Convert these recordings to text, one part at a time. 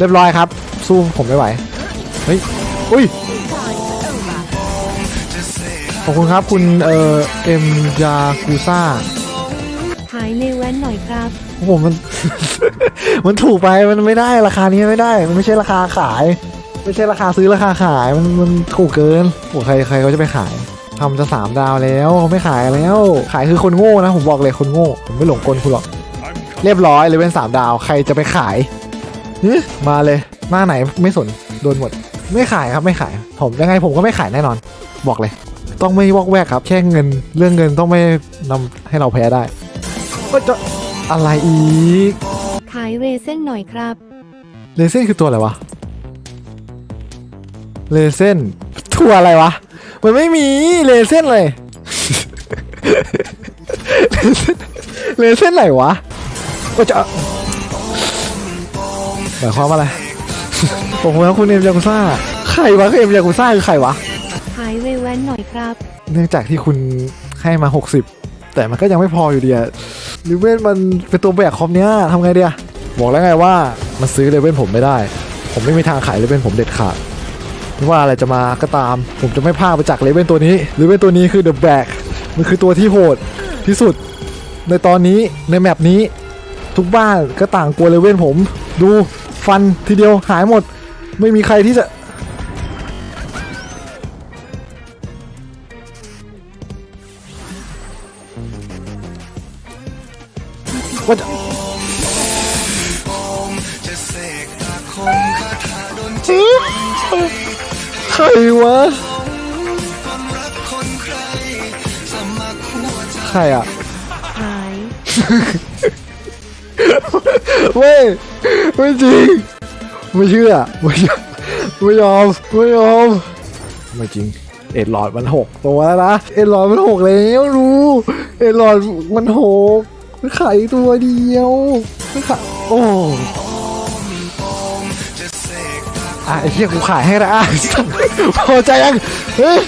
เรียบร้อยครับ สู้ผมไม่ไหว เฮ้ย อุ้ย ขอบคุณครับคุณเอ่อเอ็มยากูซ่า ขายในแว้นหน่อยครับ โอ้โหมัน มันถูกไป มันไม่ได้ราคานี้ไม่ได้ มันไม่ใช่ราคาขาย ไม่ใช่ราคาซื้อราคาขาย มันมันถูกเกินโอ้ใครใครเขาจะไปขายทำจะสามดาวแล้วเขาไม่ขายแล้ว ขายคือคนโง่นะผมบอกเลยคนโง่ ผมไม่หลงกลคุณหรอก เรียบร้อยเลยเป็นสามดาว ใครจะไปขายฮึ มาเลยหน้าไหนไม่สนโดนหมด ไม่ขายครับไม่ขาย ผมยังไงผมก็ไม่ขายแน่นอน บอกเลย ต้องไม่วอกแวกครับ แค่เงินเรื่องเงินต้องไม่นำให้เราแพ้ได้ก็จะอะไรอีก ขายเรเส้นหน่อยครับเลเซนคือตัวอะไรวะเลเซนตัวอะไรวะ มันไม่มีเลเซนเลย เลเซนไหนวะก็จะ หมายความว่าอะไร ผมว่าคุณเอ็มยากุซ่าใครวะคือเอ็มยากุซ่าคือใครวะขายเรแว้นหน่อยครับ เนื่องจากที่คุณให้มา 60 แต่มันก็ยังไม่พออยู่ดีอะลิเวนมันเป็นตัวแบกคอมเนี้ยทำไงเดียบอกแล้วไงว่ามันซื้อเลเวนผมไม่ได้ ผมไม่มีทางขายเลเวนผมเด็ดขาดไม่ว่าอะไรจะมาก็ตาม ผมจะไม่พลาดไปจากเลเวนตัวนี้เลเวนตัวนี้คือเดอะแบกมันคือตัวที่โหดที่สุด ในตอนนี้ในแมปนี้ทุกบ้านก็ต่างกลัวเลเวนผมดู ฟันทีเดียวหายหมด ไม่มีใครที่จะ ว่าจะใครวะ ใครอะขาย เว้ยไม่จริงไม่เชื่อไม่เชื่อไม่ยอมไม่ยอมไม่จริง เอ็ดหลอดมันหกตัวแล้วนะเอ็ดหลอดมันหกแล้วรู้เอ็ดหลอดมันหกมันไข่ตัวเดียวมันไข่โอ้อะไอ้เหี้ยกูขายให้ละพอใจยังเฮ้ย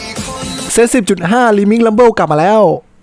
เซตสิบจุดห้าลิมิงลัมเบิลกลับมาแล้ว